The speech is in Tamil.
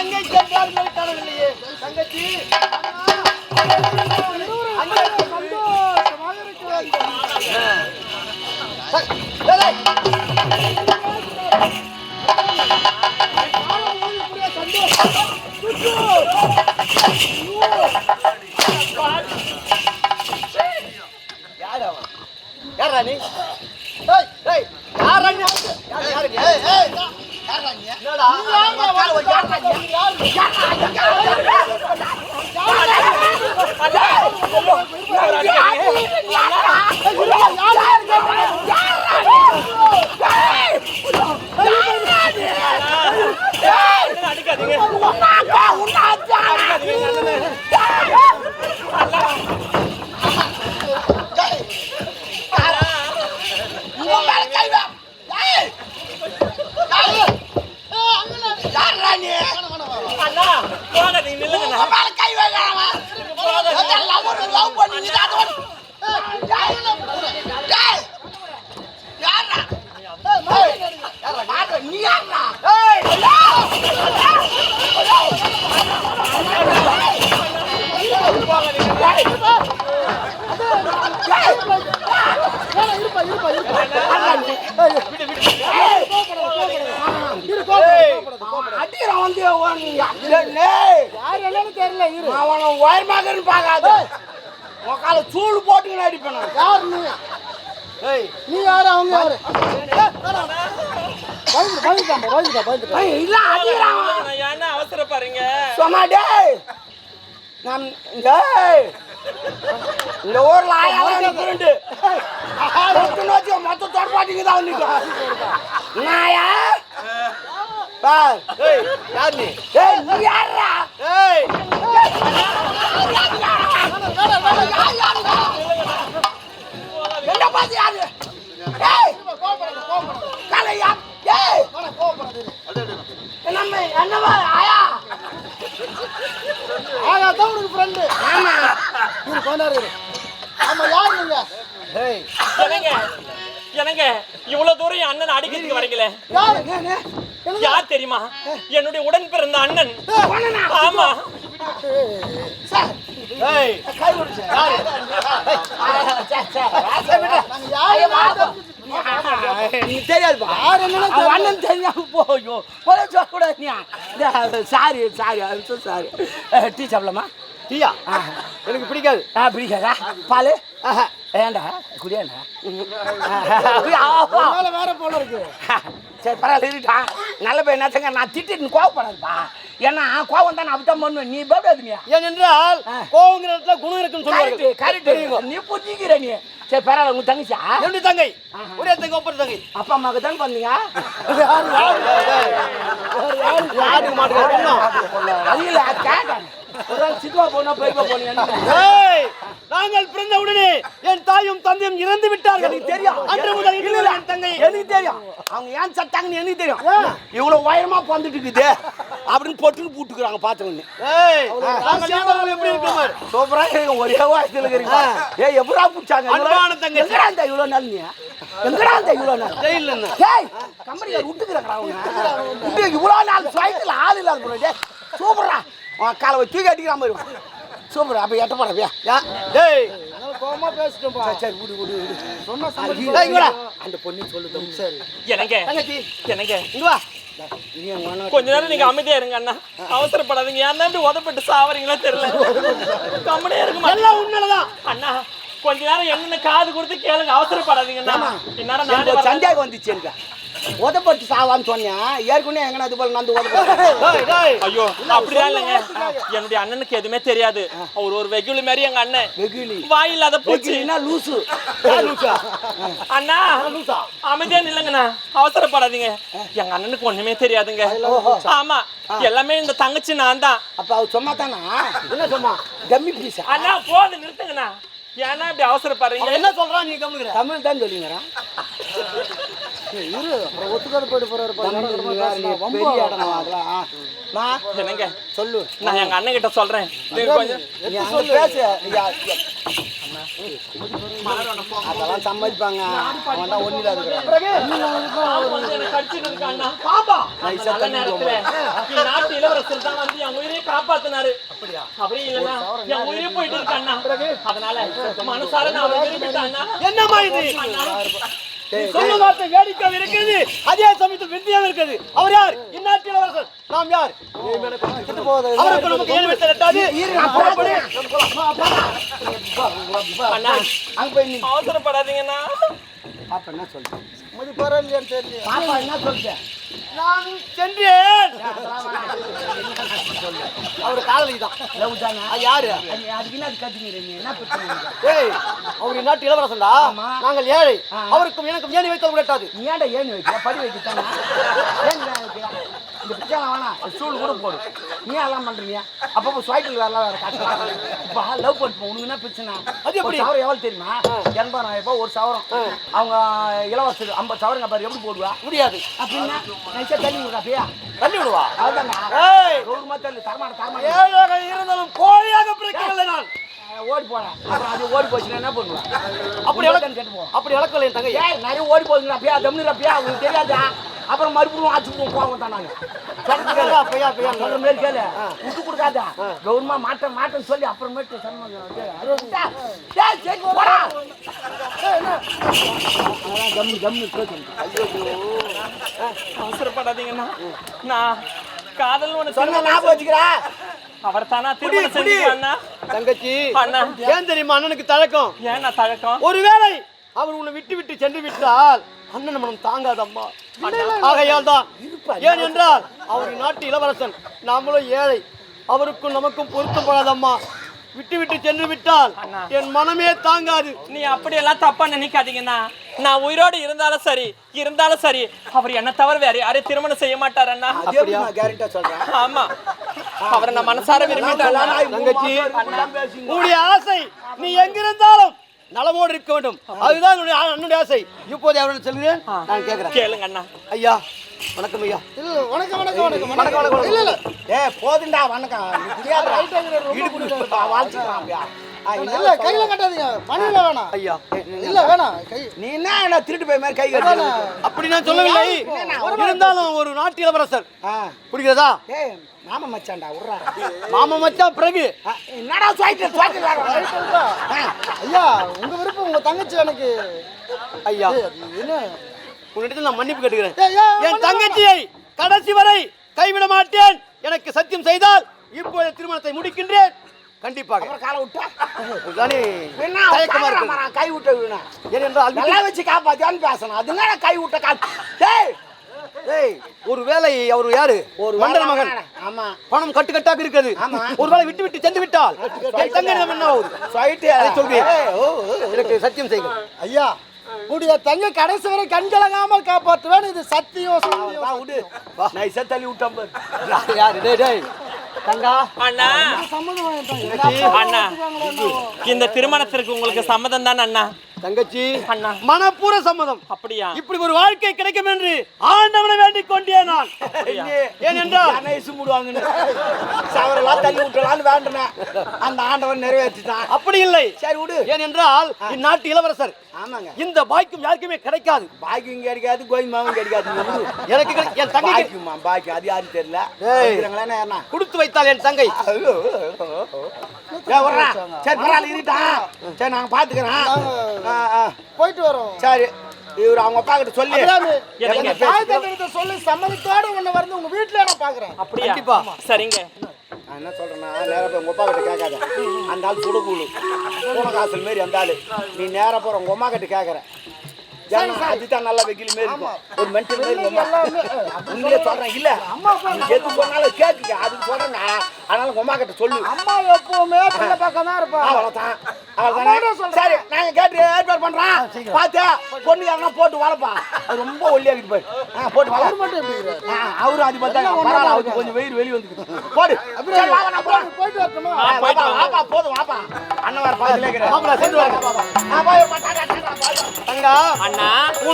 தங்கச்சி சென்றார்கள் காணவில்லையே தங்கச்சி சந்தோஷமாக இருக்க யார் அவன்? நீ? யாரா நீ? யாரா நீ? என்னடா? யார்ரா வா? யார்ரா யார் என்னன்னு தெரியல இரு. அவனை உயர்மாகன்னு பார்க்காத. உன் கால சூடு போட்டுக்கின்னு அடிப்பேன் நான். யார் நீ? ஏய், நீ யாரு? அவங்க யாரு? பயந்து பயந்துட்டான் பயந்துட்டா பயந்துட்டா ஏய், இல்ல அடிக்கிறான் நில்லுங்கண்ணா, ஏன்னா அவசரப்படுறீங்க சொன்னா டேய். நம் டேய் இந்த ஊர்ல பத்து நோச்சு மொத்த தொடப்பாட்டிங்க தான் நிற்கும் நாயா? பார் ஏய், யார் நீ? ஏய் நீ யாரா ஏய், என்ன பாத்து யாரு? ஏய். கலையா ஏய். நம்ம என்னவா ஆயா? ஆயா தான் உனக்கு ஃப்ரெண்டு ஆமா. இரு கொண்டாரு ஆமா யார் நீங்க ஏய், என்னங்க? என்னங்க? இவ்வளவு தூரம் என் அண்ணன் அடிக்கிறதுக்கு வரீங்களே. யாரு? யார் தெரியுமா என்னுடைய உடன் பிறந்த அண்ணன் ஆமா தெரியாதுப்பா அண்ணன் தெரியாம போயோ சொல்லக்கூடாது சாரி சாரி சாரி டீ சாப்பிடலாமா டீயா? எனக்கு பிடிக்காது. ஆ பிடிக்காதா? பால். ஏண்டா? குடியாண்டா? வேற போல இருக்கு. சரி பரவாயில்ல இருக்கா நல்ல பையன் என்னத்தங்க நான் திட்டிட்டு கோவப்படாதுப்பா. ஏன்னா கோவம் தான் நான் அப்படித்தான் பண்ணுவேன் நீ பயப்படாது நீ ஏனென்றால். கோவங்கிற இடத்துல குணம் இருக்குன்னு கரெக்ட் சொல்லுவாங்க கரெக்ட் நீ புரிஞ்சுக்கிற நீ. சரி பரவாயில்ல உங்க தங்கச்சியா? என்னுடைய தங்கை. ஒரே தங்கை ஒப்பர் தங்கை. அப்பா அம்மாவுக்கு தான் பண்ணீங்க அது இல்ல நாள் சித்துவா போனா பெரியப்பா போனீங்க ஏய், நாங்கள் பிறந்த உடனே என் தாயும் தந்தையும் இறந்து விட்டார்கள். எனக்கு தெரியும். அன்று முதல் வரை என் தங்கை. எனக்கு தெரியும். அவங்க ஏன் சட்டாங்கன்னு எனக்கு தெரியும். இவ்வளவு உயரமா பந்துட்டு இருக்குது. அப்படின்னு பொட்டுன்னு பூட்டுக்குறாங்க ஏய், இருவரும் எப்படி இருக்கோம்? சூப்பரா இருக்கு ஒரே வயசுல இருக்கிறீங்க ஏய் எப்படா புடிச்சாங்க அன்பான தங்கச்சி. எங்கடா இந்த இவ்வளவு நாள் நீ? எங்கடா இந்த இவ்வளவு நாள்? டேய் கம்பெனில விட்டுக்கிறாங்கடா அவங்க. இவ்வளவு நாள் சைக்கிள் ஆள் இல்லாத சூப்பரா காலை வச்சு தூக்கி அடிக்கிற மாதிரி சூப்பர் அப்ப எட்ட போடவியா யா- டேய், அதனால கோவமா பேசிட்டோம்பா சரி விடு விடு விடு. சொன்ன டேய், இங்க வாடா. அந்த பொண்ணு சொல்லுது. சரி. என்னங்க? தங்கச்சி. என்னங்க? இங்க வா. நீ என் மகனை- கொஞ்ச நேரம் நீங்க அமைதியா இருங்க அண்ணா. அவசரப்படாதீங்க. ஏன் இப்படி உதப்பட்டு சாவறீங்களோ தெரியல. கம்பெனியா இருக்குமா எல்லாம் உண்மையிலதான். அண்ணா கொஞ்ச நேரம் என்னென்ன காது கொடுத்து கேளுங்க. அவசரப்படாதீங்க அண்ணா. இந்நேரம் நானே எனக்கு ஒரு வரேன். சந்தேகம் வந்துச்சு எனக்கு. உதப்பட்டு சாவான்னு சொன்னேன் ஏற்கனவே எங்கன்னா அது போல நந்து உதப்பட்டு டேய், டேய். ஐயோ அப்படிதான் இல்லைங்க. என்னுடைய அண்ணனுக்கு எதுவுமே தெரியாது. அவர் ஒரு வெகுளி மாதிரி எங்க அண்ணன். வெகுலி வாய் இல்லாத பூச்சி. வெகுலினா லூசு? அண்ணா அமைதியா நில்லுங்கண்ணா. அவசரப்படாதீங்க. எங்க அண்ணனுக்கு ஒண்ணுமே தெரியாதுங்க. ஆமா எல்லாமே இந்த தங்கச்சி நான் தான். அப்ப அவர் சும்மா தானா? என்ன சும்மா கம்மி பீஸா அண்ணா போது நிறுத்துங்கண்ணா. ஏன்னா இப்படி அவசரப்படுறீங்க. என்ன சொல்றான் நீ கவனிக்கிற தமிழ் தான் சொல்லிங்கிறான். இரு. ஒத்துக்காது போயிட்டு போறாரு. பெரிய இடம் அதெல்லாம்? என்னங்க? சொல்லு. நான் எங்க அண்ணன் கிட்ட சொல்றேன் கொஞ்சம் பேசு. அதெல்லாம் சம்மதிப்பாங்க. அவன் தான் ஒன்றில் இருக்கிறான் பாம்பு வந்து என் நாட்டு இளவரசர் தான் வந்து என் உயிரையே காப்பாத்தினாரு. அப்படியே? இல்லைன்னா என் உயிரே போயிட்டு இருக்கு அண்ணா அதனால மனசார நான் விரும்பிட்டேன் இது? சொல்லும் வார்த்தை வேடிக்கையாக இருக்கிறது அதே சமயத்தில் விந்தியாக இருக்கிறது அவர் யார்? இந்நாட்டு இளவரசர் நாம் யார்? அவருக்கு நமக்கு அங்கே போய் நீ அவசரப்படாதீங்கண்ணா. பாப்பா என்ன சொல்லிட்டேன் மதி பரவாயில்லையான்னு தெரியல. பாப்பா என்ன சொல்லிட்டேன்? நான் சென்றேன். அவர் காதலி தான். லவ் தானே? யாரு? அது- அதுக்கு என்ன அது கத்துக்கிறீங்க? நீ? என்ன பிரச்சனை? ஏய் அவர் இந்நாட்டு இளவரசன்டா. நாங்கள் ஏழை. அவருக்கும் எனக்கும் வைத்த விட்டாது நீ ஏன்டா ஏன் வைக்கிற? படி வைக்கத்தானே? ஏன் ஏன் வேணாம் ஸ்டூல் கூட போடு. நீ எல்லாம் பண்றீங்க அப்பப்போ சைக்கிள் வேற காட்டுறாங்க இப்போ லவ் பண்ணிப்போம் உனக்கு என்ன பிரச்சனை? அது எப்படி? சவரம் எவ்வளவு தெரியுமா? எண்பதாயிரம் ரூபாய் ஒரு சவரம். அவங்க இலவசம் ஐம்பது சவரங்க பாரு எப்படி போடுவா? முடியாது. அப்படின்னா நைஸா தள்ளி விடுறா பியா தள்ளி விடுவா? ஏய்! கௌரவமா தள்ளு. தரமாட்ட ஏழாக இருந்தாலும் கோழியாக பிறக்கவில்லை நான். ஓடி அப்புறம் அது ஓடி போச்சுன்னா என்ன பண்ணுவேன் அப்படி அளக்க கேட்டு போவோம் அப்படி என் தங்கை. ஏய் நிறைய ஓடி போகுதுங்க அப்பயா தம்னு அப்பயா உங்களுக்கு தெரியாதா? அப்புறம் மறுபடியும் ஆச்சுக்குவோம் போவோம் தான் நாங்க சொல்றது கேளு. அப்பையா அப்பையா சொல்ற மாதிரி கேளு. விட்டு கொடுக்காத. கவர்மா மாட்ட மாட்டேன்னு சொல்லி அப்புறமேட்டு கம்மி கம்மி அவசரப்படாதீங்கண்ணா. நான் காதல் ஒண்ணு சொன்ன ஞாபகம் வச்சுக்கிறா. அவர் தானா திருமணம் செஞ்சுக்கலாம் அண்ணா தங்கச்சி. அண்ணா. ஏன் தெரியுமா அண்ணனுக்கு தழக்கம்? ஏன் தழக்கம்? ஒருவேளை அவர் உன்னை விட்டு விட்டு சென்று விட்டால் அண்ணன் மனம் தாங்காதம்மா. ஆகையால் தான் ஏன் என்றால் அவர் நாட்டு இளவரசன். நாமளும் ஏழை. அவருக்கும் நமக்கும் பொருத்தப்படாதம்மா விட்டு விட்டு சென்று விட்டால். என் மனமே தாங்காது. நீ அப்படியெல்லாம் தப்பா நினைக்காதீங்கண்ணா. நான் உயிரோடு இருந்தாலும் சரி இருந்தாலும் சரி அவர் என்ன தவிர வேற யாரையும் திருமணம் செய்ய மாட்டார் அண்ணா. அப்படியா? கேரண்டா சொல்றேன். ஆமா. அவரை நான் மனசார விரும்பிட்டேன். தங்கச்சி. உன்னுடைய ஆசை நீ எங்கிருந்தாலும் நலமோடு இருக்க வேண்டும். அதுதான் என்னுடைய ஆசை. இப்போது அவர்கள் செல்கிறேன் நான் கேட்கிறேன். கேளுங்க அண்ணா. ஐயா வணக்கம் ஐயா. இல்ல வணக்கம் வணக்கம் வணக்கம் வணக்கம், வணக்கம், இல்ல இல்ல. ஏ போதுண்டா வணக்கம்? இடுப்பு வாழ்த்துக்கிறான் ஆ, இல்ல கையில கட்டாதீங்க. மணியில வேணாம். ஐயா. இல்ல வேணாம். கை நீ என்ன என்ன திருட்டு போய் மாதிரி கை கட்டி அப்படி நான் சொல்லவில்லை. இருந்தாலும் ஒரு நாட்டு இளவரசர். புரிகிறதா? மாமா மச்சான்டா மாமா மச்சான் பிறகு. என்னடா சுவாய்ட்டு சுவாய்ட்டு ஐயா உங்க விருப்பம் உங்க தங்கச்சி எனக்கு. ஐயா. என்ன? உன்னிடத்தில் நான் மன்னிப்பு கேட்டுக்கிறேன். என் தங்கச்சியை கடைசி வரை கைவிட மாட்டேன். எனக்கு சத்தியம் செய்தால் இப்போது திருமணத்தை முடிக்கின்றேன். கண்டிப்பாக. அப்புறம் காலை விட்டா? அதுதானே என்ன? தயக்கமா இருக்கு. மரம், கை விட்ட வீணா ஏனென்றால் நல்லா வச்சு காப்பாத்தியான்னு பேசணும். அது என்ன கை விட்ட கா டேய் ஏய் ஒரு வேலை அவர் யாரு? ஒரு மண்டல மகன். ஆமா. பணம் கட்டு கட்டாக இருக்கிறது. ஆமா. ஒருவேளை விட்டு விட்டு சென்று விட்டால். என் தங்கனிடம் என்ன ஆகுது? சுவாய்ட்டு அதை ஓ. எனக்கு சத்தியம் செய்யுங்க ஐயா உடைய தங்க கடைசி வரை கண்கலங்காமல் காப்பாற்றுவேன். இது சத்தியம் சத்தியம் விடு. நைஸா தள்ளி விட்டான் பாரு. யாரு? டேய் டேய். தங்கா. அண்ணா. இந்த திருமணத்திற்கு உங்களுக்கு சம்மதம் தான் அண்ணா. தங்கச்சி. அண்ணா. மனப்பூர சம்மதம். அப்படியா? இப்படி ஒரு வாழ்க்கை கிடைக்கும் என்று ஆண்டவனை வேண்டிக் கொண்டே நான் ஏனென்றால் நைஸு மூடுவாங்கன்னு சவரெல்லாம் தள்ளி விட்டலான்னு வேண்டினேன். அந்த ஆண்டவன் நிறைவேற்றிட்டான். அப்படி இல்லை. சரி விடு. ஏனென்றால் இந்நாட்டு இளவரசர் ஆமாங்க. இந்த பாய்க்கும் யாருக்குமே கிடைக்காது. பாக்கியும் கிடைக்காது கோயிமாவும் கிடைக்காது. எனக்கு என் தங்கை பாக்கியமா பாக்கியம் அது யாரும் தெரியல. கொடுத்து வைத்தால் என் தங்கை. சரி பரவாயில்ல இருட்டா சரி நாங்க பாத்துக்கிறோம் ஆ, ஆ. போயிட்டு வரோம். சரி. இவர் அவங்க அப்பா கிட்ட சொல்லி தாய் சொல்லி சம்மதத்தோட உன்னை வந்து உங்க வீட்டுல நான் பாக்குறேன். அப்படியா? கண்டிப்பா. சரிங்க. நான் என்ன சொல்றேன்னா நேரா போய் உங்க அப்பா கிட்ட கேட்காத. அந்த ஆள் சுடுகூழு பூனை காசல் மாரி அந்த ஆளு. நீ நேரா போற உங்க அம்மா கிட்ட கேட்கற ஏன்னா அதுதான் நல்லா வெயில் மாரி ஒரு மென்டல் மாரி. உண்மையே சொல்றேன் இல்ல. எது சொன்னாலும் கேட்குங்க அதுக்கு சொல்றேங்க அதனால அம்மா கிட்ட சொல்லு. அம்மா எப்பவுமே பிள்ளை பக்கம் தான் இருப்பா. அவ்வளவுதான். அவ்வளவுதானே? சரி நாங்க கேட்டு ஏற்பாடு பண்றோம் பார்த்து பொண்ணு யாருன்னா போட்டு வளர்ப்பா. அது ரொம்ப ஒல்லியாகிட்டு போய் போட்டு வளர். மட்டும் அவரும் அது பார்த்தா பரவாயில்ல அவருக்கு கொஞ்சம் வெயில் வெளியே வந்து போடு. போயிட்டு போயிட்டு வாப்பா, போதும் வாப்பா. அண்ணன். மாப்பிள்ளை, சென்று தங்கா அண்ணா.